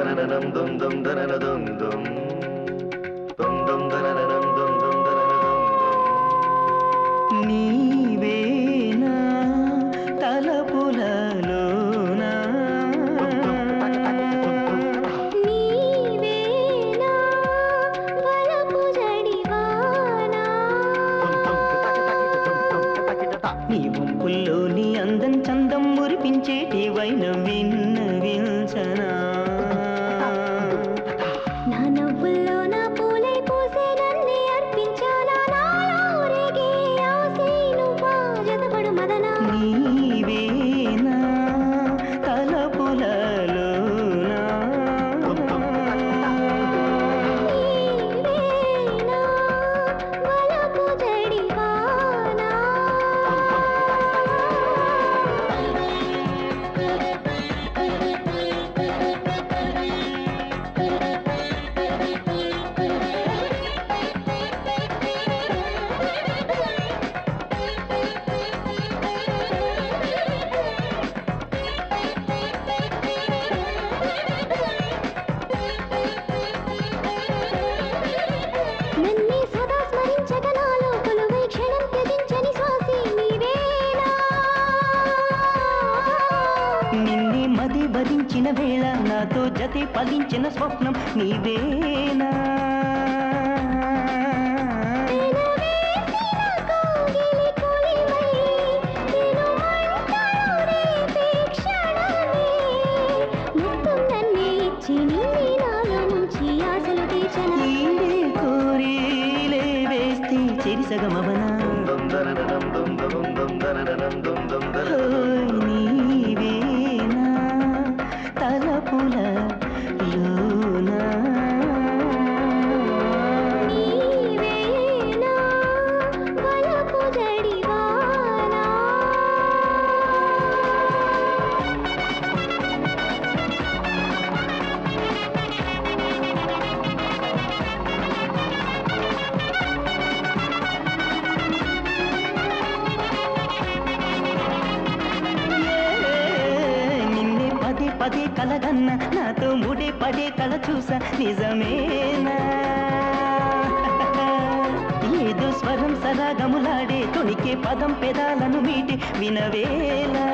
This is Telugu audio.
దనననం దుం దుం దననదుం దుం. దుం దుం దనననం దుం దుం దననదుం దుం. నీవేనా తలపులలోనా నీవేనా వలపు జడివానా నీ వంపుల్లో నీ అందం చందం మురిపించేటి వైన భరించిన వేళ నాతో జతి పలించిన స్వప్నం నీవేనా వెనవేసిన పదే కలగన్న నాతో ముడే పడే కల చూసా నిజమేనా? ఏదో స్వరం సదా గములాడే తొణికే పదం పెదాలను మీటి వినవేలా